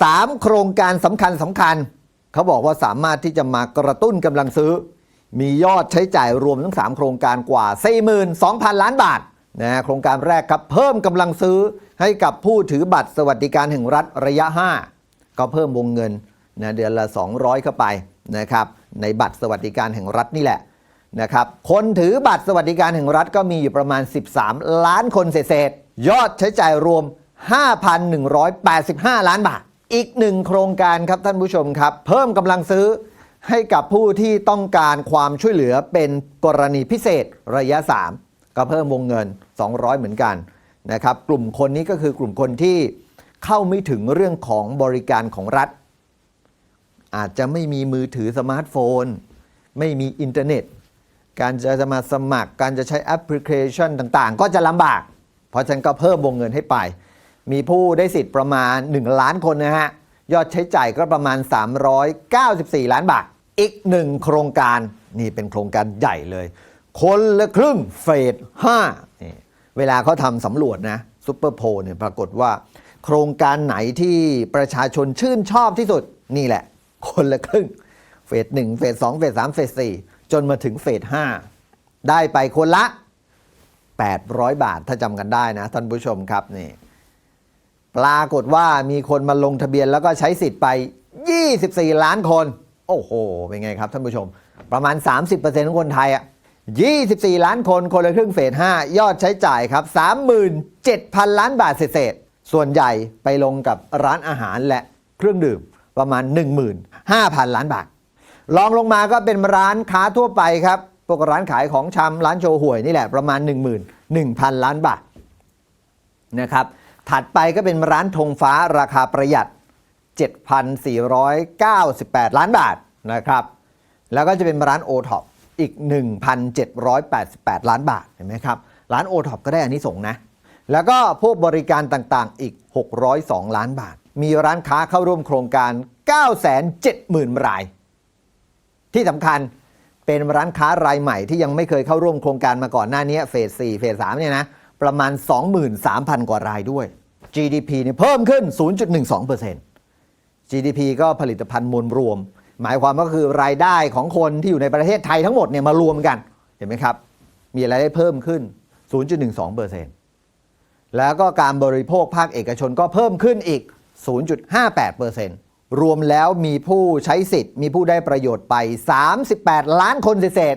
3 โครงการสำคัญสำคัญ เขาบอกว่าสามารถที่จะมากระตุ้นกำลังซื้อ มียอดใช้จ่ายรวมทั้ง 3 โครงการกว่า 42,000 ล้านบาทนะโครงการแรกครับเพิ่มกำลังซื้อให้กับผู้ถือบัตรสวัสดิการแห่งรัฐระยะ 5 ก็เพิ่มวงเงินนะเดือนละ 200 เข้าไปนะครับในบัตรสวัสดิการแห่งรัฐนี่แหละนะครับคนถือบัตรสวัสดิการแห่งรัฐก็มีอยู่ประมาณ 13 ล้านคนเศษ ยอดใช้จ่ายรวม 5,185 ล้านบาท อีกหนึ่งโครงการครับท่านผู้ชมครับ เพิ่มกำลังซื้อให้กับผู้ที่ต้องการความช่วยเหลือเป็นกรณีพิเศษระยะ 3 ก็เพิ่มวงเงิน 200 เหมือนกันนะครับกลุ่มคนนี้ก็คือกลุ่มคนที่เข้าไม่ถึงเรื่องของบริการของรัฐ อาจจะไม่มีมือถือสมาร์ทโฟน ไม่มีอินเทอร์เน็ต การจะมาสมัคร การจะใช้แอปพลิเคชันต่างๆ ก็จะลำบาก เพราะฉะนั้นก็เพิ่มวงเงินให้ไป มีผู้ได้สิทธิ์ประมาณ 1 ล้านคนนะฮะ ยอดใช้จ่ายก็ประมาณ 394 ล้านบาท อีกหนึ่งโครงการนี่เป็นโครงการใหญ่เลย คนละครึ่งเฟส5นี่เวลาเขาทำสำรวจนะซุปเปอร์โพลเนี่ยปรากฏว่า โครงการไหนที่ประชาชนชื่นชอบที่สุดนี่แหละ คนละครึ่งเฟสหนึ่งเฟสสองเฟสสามเฟสสี่จนมาถึงเฟสห้าได้ไปคนละ 800 บาทถ้าจำกันได้นะท่านผู้ชมครับนี่ ปรากฏว่ามีคนมาลงทะเบียนแล้วก็ใช้สิทธิ์ไป 24 ล้านคน โอ้โห เป็นไงครับท่านผู้ชม ประมาณ 30%ของคนไทยอะ 24 ล้านคน คนละครึ่งเฟส 5 ยอดใช้จ่ายครับ 37,000 ล้านบาทเศษ ส่วนใหญ่ไปลงกับร้านอาหารและเครื่องดื่มประมาณ 15,000 ล้านบาทลองลงมาก็เป็นร้านค้าทั่วไปครับ พวกร้านขายของชำร้านโชห่วยนี่แหละประมาณ 11,000 ล้านบาทนะครับ ถัดไปก็เป็นร้านธงฟ้าราคาประหยัด 7,498 ล้านบาทนะครับ แล้วก็จะเป็นร้านโอท็อปอีก 1,788 ล้านบาทเห็นไหมครับ ร้านโอท็อปก็ได้อันนี้ส่งนะ แล้วก็พวกบริการต่างๆอีก 602 ล้านบาท มีร้านค้าเข้าร่วมโครงการ 970,000 ราย ที่สำคัญเป็นร้านค้ารายใหม่ที่ยังไม่เคยเข้าร่วมโครงการมาก่อนหน้านี้เฟส4เฟส3เนี่ยนะ ประมาณ 23,000 กว่ารายด้วย GDP เนี่ยเพิ่มขึ้น 0.12% GDP ก็ผลิตภัณฑ์มวลรวม หมายความว่าคือรายได้ของคนที่อยู่ในประเทศไทยทั้งหมดเนี่ยมารวมกัน เห็นไหมครับ มีรายได้เพิ่มขึ้น 0.12%แล้วก็การบริโภคภาคเอกชนก็เพิ่มขึ้นอีก 0.58%รวมแล้วมีผู้ใช้สิทธิ์ มีผู้ได้ประโยชน์ไป 38 ล้านคนเศษ